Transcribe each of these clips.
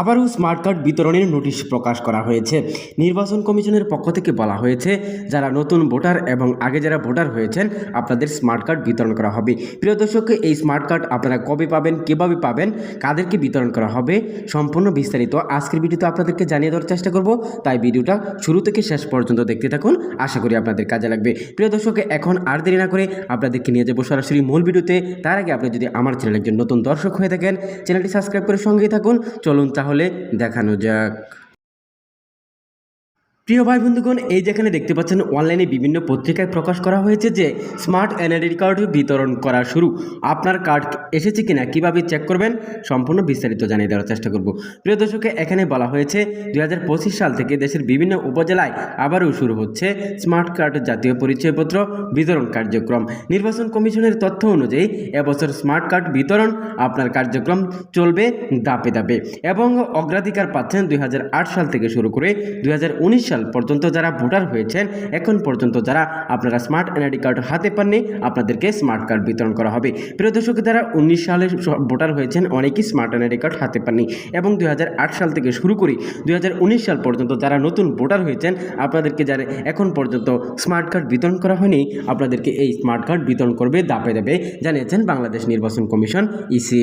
আবারও smart card বিতরণের notice প্রকাশ করা হয়েছে। নির্বাচন কমিশনের পক্ষ থেকে বলা হয়েছে, যারা নতুন ভোটার এবং আগে যারা ভোটার হয়েছেন, আপনাদের স্মার্ট কার্ড বিতরণ করা হবে। প্রিয় দর্শক, এই স্মার্ট কার্ড আপনারা কবে পাবেন, কীভাবে পাবেন, কাদেরকে বিতরণ করা হবে, সম্পূর্ণ বিস্তারিত আজকের ভিডিওতে আপনাদেরকে জানিয়ে দেওয়ার চেষ্টা করব। তাই ভিডিওটা শুরু থেকে শেষ পর্যন্ত দেখতে থাকুন, আশা করি আপনাদের কাজে লাগবে। প্রিয় দর্শক, এখন আর দেরি না করে আপনাদেরকে নিয়ে যাব সরাসরি মূল ভিডিওতে। তার আগে আপনি যদি আমার চ্যানেলের একজন নতুন দর্শক হয়ে থাকেন, চ্যানেলটি সাবস্ক্রাইব করে সঙ্গেই থাকুন। চলুন তাহলে দেখানো যাক। প্রিয় ভাই বন্ধুগণ, এই যেখানে দেখতে পাচ্ছেন অনলাইনে বিভিন্ন পত্রিকায় প্রকাশ করা হয়েছে যে স্মার্ট এনআইডি কার্ড বিতরণ করা শুরু। আপনার কার্ড এসেছে কিনা, কীভাবে চেক করবেন, সম্পূর্ণ বিস্তারিত জানিয়ে দেওয়ার চেষ্টা করব। প্রিয় দর্শকে, এখানে বলা হয়েছে, দুই হাজার পঁচিশ সাল থেকে দেশের বিভিন্ন উপজেলায় আবারও শুরু হচ্ছে স্মার্ট কার্ড জাতীয় পরিচয়পত্র বিতরণ কার্যক্রম। নির্বাচন কমিশনের তথ্য অনুযায়ী, এবছর স্মার্ট কার্ড বিতরণ আপনার কার্যক্রম চলবে দাপে দাপে এবং অগ্রাধিকার পাচ্ছেন দুই হাজার আট সাল থেকে শুরু করে দুই হাজার উনিশ সাল পর্যন্ত যারা ভোটার হয়েছেন, এখন পর্যন্ত যারা আপনারা স্মার্ট এনআইডি কার্ড হাতে পাননি, আপনাদেরকে স্মার্ট কার্ড বিতরণ করা হবে। প্রিয় দর্শক, যারা উনিশ সালে ভোটার হয়েছেন, অনেকেই স্মার্ট এনআইডি কার্ড হাতে পাননি এবং দুই হাজার আট সাল থেকে শুরু করে দুই সাল পর্যন্ত যারা নতুন ভোটার হয়েছেন, আপনাদেরকে যারা এখন পর্যন্ত স্মার্ট কার্ড বিতরণ করা হয়নি, আপনাদেরকে এই স্মার্ট কার্ড বিতরণ করবে দাপে দাপে জানিয়েছেন বাংলাদেশ নির্বাচন কমিশন, ইসি।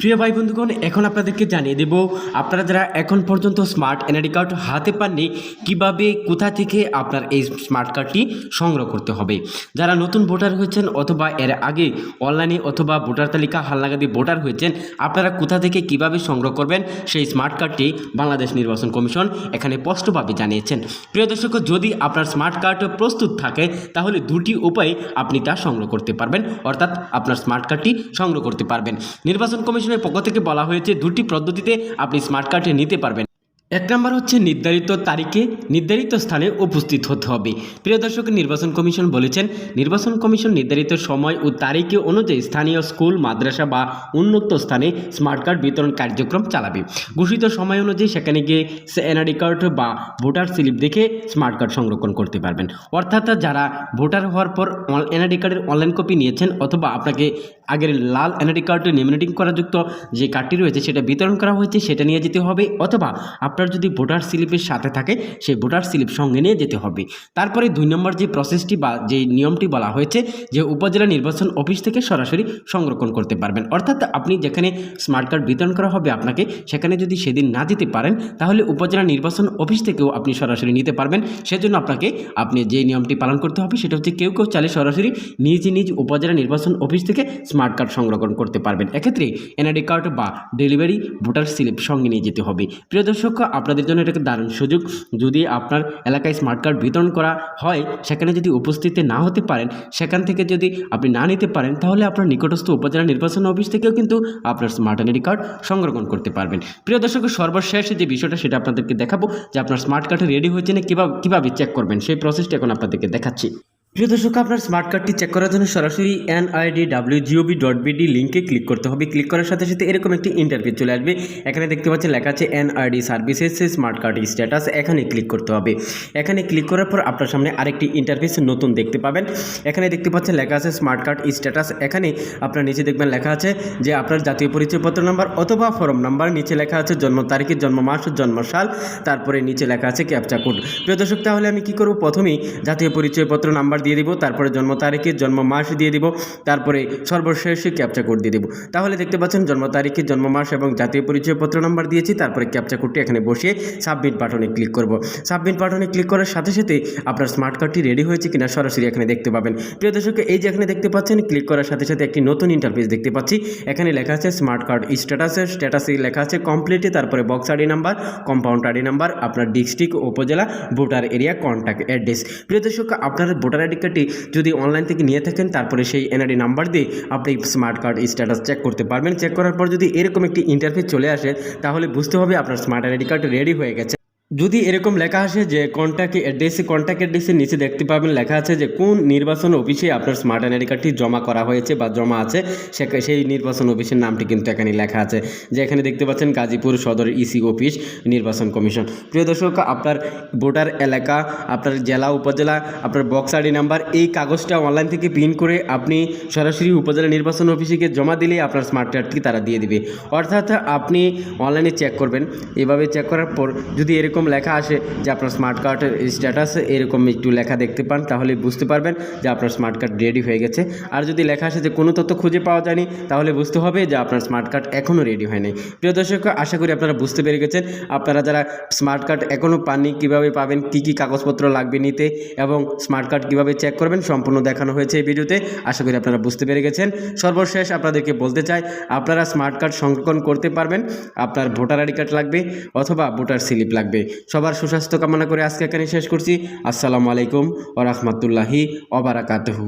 প্রিয় ভাই বন্ধুগণ, এখন আপনাদেরকে জানিয়ে দেব, আপনারা যারা এখন পর্যন্ত স্মার্ট এনআইডি কার্ড হাতে পাননি, কীভাবে, কোথা থেকে আপনার এই স্মার্ট কার্ডটি সংগ্রহ করতে হবে? যারা নতুন ভোটার হয়েছেন অথবা এর আগে অনলাইনে অথবা ভোটার তালিকা হালনাগাদি ভোটার হয়েছেন, আপনারা কোথা থেকে কীভাবে সংগ্রহ করবেন সেই স্মার্ট কার্ডটি বাংলাদেশ নির্বাচন কমিশন এখানে স্পষ্টভাবে জানিয়েছেন। প্রিয় দর্শক, যদি আপনার স্মার্ট কার্ড প্রস্তুত থাকে, তাহলে দুটি উপায়ে আপনি তা সংগ্রহ করতে পারবেন, অর্থাৎ আপনার স্মার্ট কার্ডটি সংগ্রহ করতে পারবেন। নির্বাচন কমিশনের পক্ষ থেকে বলা হয়েছে, দুটি পদ্ধতিতে আপনি স্মার্ট কার্ডটি নিতে পারবেন। এক নম্বর হচ্ছে নির্ধারিত তারিখে নির্ধারিত স্থানে উপস্থিত হতে হবে। প্রিয় দর্শক, নির্বাচন কমিশন বলেছেন, নির্বাচন কমিশন নির্ধারিত সময় ও তারিখে অনুযায়ী স্থানীয় স্কুল, মাদ্রাসা বা উন্মুক্ত স্থানে স্মার্ট কার্ড বিতরণ কার্যক্রম চালাবে। ঘোষিত সময় অনুযায়ী সেখানে গিয়ে এনআরডি কার্ড বা ভোটার স্লিপ দেখে স্মার্ট কার্ড সংরক্ষণ করতে পারবেন। অর্থাৎ যারা ভোটার হওয়ার পর এনআরডি কার্ডের অনলাইন কপি নিয়েছেন অথবা আপনাকে আগের লাল এনআরডি কার্ড নেমিনেটিং করা যুক্ত যে কার্ডটি রয়েছে সেটা বিতরণ করা হয়েছে, সেটা নিয়ে যেতে হবে অথবা আপনার যদি ভোটার স্লিপের সাথে থাকে, সেই ভোটার স্লিপ সঙ্গে নিয়ে যেতে হবে। তারপরে দুই নম্বর যে প্রসেসটি বা যে নিয়মটি বলা হয়েছে, যে উপজেলা নির্বাচন অফিস থেকে সরাসরি সংরক্ষণ করতে পারবেন। অর্থাৎ আপনি যেখানে স্মার্ট কার্ড বিতরণ করা হবে আপনাকে, সেখানে যদি সেদিন না দিতে পারেন, তাহলে উপজেলা নির্বাচন অফিস থেকেও আপনি সরাসরি নিতে পারবেন। সেজন্য আপনাকে, আপনি যে নিয়মটি পালন করতে হবে, সেটা হচ্ছে কেউ কেউ চাইলে সরাসরি নিজ নিজ উপজেলা নির্বাচন অফিস থেকে স্মার্ট কার্ড সংরক্ষণ করতে পারবেন। এক্ষেত্রে এনআইডি কার্ড বা ডেলিভারি ভোটার স্লিপ সঙ্গে নিয়ে যেতে হবে। প্রিয় দর্শক, আপনাদের জন্য এটা একটা দারুণ সুযোগ। যদি আপনার এলাকায় স্মার্ট কার্ড বিতরণ করা হয়, সেখানে যদি উপস্থিতি না হতে পারেন, সেখান থেকে যদি আপনি না নিতে পারেন, তাহলে আপনার নিকটস্থ উপজেলা নির্বাচন অফিস থেকেও কিন্তু আপনার স্মার্ট আইডি কার্ড সংরক্ষণ করতে পারবেন। প্রিয় দর্শক, সর্বশেষ যে বিষয়টা, সেটা আপনাদেরকে দেখাবো যে আপনার স্মার্ট কার্ড রেডি হয়েছে না কীভাবে কীভাবে চেক করবেন, সেই প্রসেসটা এখন আপনাদেরকে দেখাচ্ছি। প্রিয় দর্শক, আপনার স্মার্ট কার্ডটি চেক করার জন্য সরাসরি NID W GOB dot BD লিঙ্কে ক্লিক করতে হবে। ক্লিক করার সাথে সাথে এরকম একটি ইন্টারভিউ চলে আসবে। এখানে দেখতে পাচ্ছেন লেখা আছে NID services smart card status এখানে ক্লিক করতে হবে। এখানে ক্লিক করার পর আপনার সামনে আরেকটি ইন্টারফেস নতুন দেখতে পাবেন। এখানে দেখতে পাচ্ছেন লেখা আছে স্মার্ট কার্ড স্ট্যাটাস এখানে আপনার নিচে দেখবেন লেখা আছে যে আপনার জাতীয় পরিচয়পত্র নাম্বার অথবা ফর্ম নাম্বার নিচে লেখা আছে জন্ম তারিখের জন্ম মাস, জন্ম সাল। তারপরে নিচে লেখা আছে ক্যাপচা কোড প্রিয় দর্শক, তাহলে আমি কি করব? প্রথমেই জাতীয় পরিচয়পত্র নাম্বার দিয়ে দিব, তারপরে জন্ম তারিখে জন্ম মাস দিয়ে দিব, তারপরে সর্বশেষ ক্যাপচা কোড দিয়ে দিব। তাহলে দেখতে পাচ্ছেন, জন্ম তারিখে জন্ম মাস এবং জাতীয় পরিচয়পত্র নাম্বার দিয়েছি, তারপরে ক্যাপচা কোডটি এখানে বসিয়ে সাবমিট বাটনে ক্লিক করব। সাবমিট বাটনে ক্লিক করার সাথে সাথে আপনার স্মার্ট কার্ডটি রেডি হয়েছে কিনা সরাসরি এখানে দেখতে পাবেন। প্রিয় দর্শক, এই যে এখানে দেখতে পাচ্ছেন ক্লিক করার সাথে সাথে একটি নতুন ইন্টারফেস দেখতে পাচ্ছি। এখানে লেখা আছে স্মার্ট কার্ড স্ট্যাটাসের স্ট্যাটাসে লেখা আছে কমপ্লিটে তারপরে box ID number compound ID number আপনার district upazila voter area contact address প্রিয় দর্শক, আপনার ভোটার আইডি কার্ডটি যদি অনলাইন থেকে নিয়ে থাকেন, তারপরে সেই এনআরডি নাম্বার দিয়ে আপনি স্মার্ট কার্ড স্ট্যাটাস চেক করতে পারবেন। চেক করার পর যদি এরকম একটি ইন্টারফেস চলে আসে, তাহলে বুঝতে হবে আপনার স্মার্ট আইডি কার্ড রেডি হয়ে গেছে। যদি এরকম লেখা আসে যে কন্ট্যাক্ট অ্যাড্রেসে কন্ট্যাক্ট অ্যাড্রেসের নিচে দেখতে পাবেন, লেখা আছে যে কোন নির্বাচন অফিসে আপনার স্মার্ট আইডি কার্ডটি জমা করা হয়েছে বা জমা আছে সেই নির্বাচন অফিসের নামটি কিন্তু এখানে লেখা আছে। যে এখানে দেখতে পাচ্ছেন গাজীপুর সদর ইসি অফিস নির্বাচন কমিশন। প্রিয় দর্শক, আপনার ভোটার এলাকা, আপনার জেলা, উপজেলা, আপনার বক্স আইডি নাম্বার এই কাগজটা অনলাইন থেকে প্রিন্ট করে আপনি সরাসরি উপজেলা নির্বাচন অফিসে জমা দিলে আপনার স্মার্ট কার্ডটি তারা দিয়ে দিবে। অর্থাৎ আপনি অনলাইনে চেক করবেন। এভাবে চেক করার পর যদি এরকম লেখা আসে যে আপনার স্মার্ট কার্ডের স্ট্যাটাস এরকম একটু লেখা দেখতে পান, তাহলে বুঝতে পারবেন যে আপনার স্মার্ট কার্ড রেডি হয়ে গেছে। আর যদি লেখা আসে যে কোনো তথ্য খুঁজে পাওয়া যায়নি, তাহলে বুঝতে হবে যে আপনার স্মার্ট কার্ড এখনও রেডি হয়নি। প্রিয় দর্শক, আশা করি আপনারা বুঝতে পেরে গেছেন। আপনারা যারা স্মার্ট কার্ড এখনও পাননি, কীভাবে পাবেন, কী কী কাগজপত্র লাগবে নিতে এবং স্মার্ট কার্ড কীভাবে চেক করবেন, সম্পূর্ণ দেখানো হয়েছে এই ভিডিওতে আশা করি আপনারা বুঝতে পেরে গেছেন। সর্বশেষ আপনাদেরকে বলতে চাই, আপনারা স্মার্ট কার্ড সংরক্ষণ করতে পারবেন। আপনার ভোটার আইডি কার্ড লাগবে অথবা ভোটার স্লিপ লাগবে। সবার সুস্বাস্থ্য কামনা করে আজকে এখানে শেষ করছি। আসসালামু আলাইকুম ও রহমতুল্লাহি ওবারাকাতহু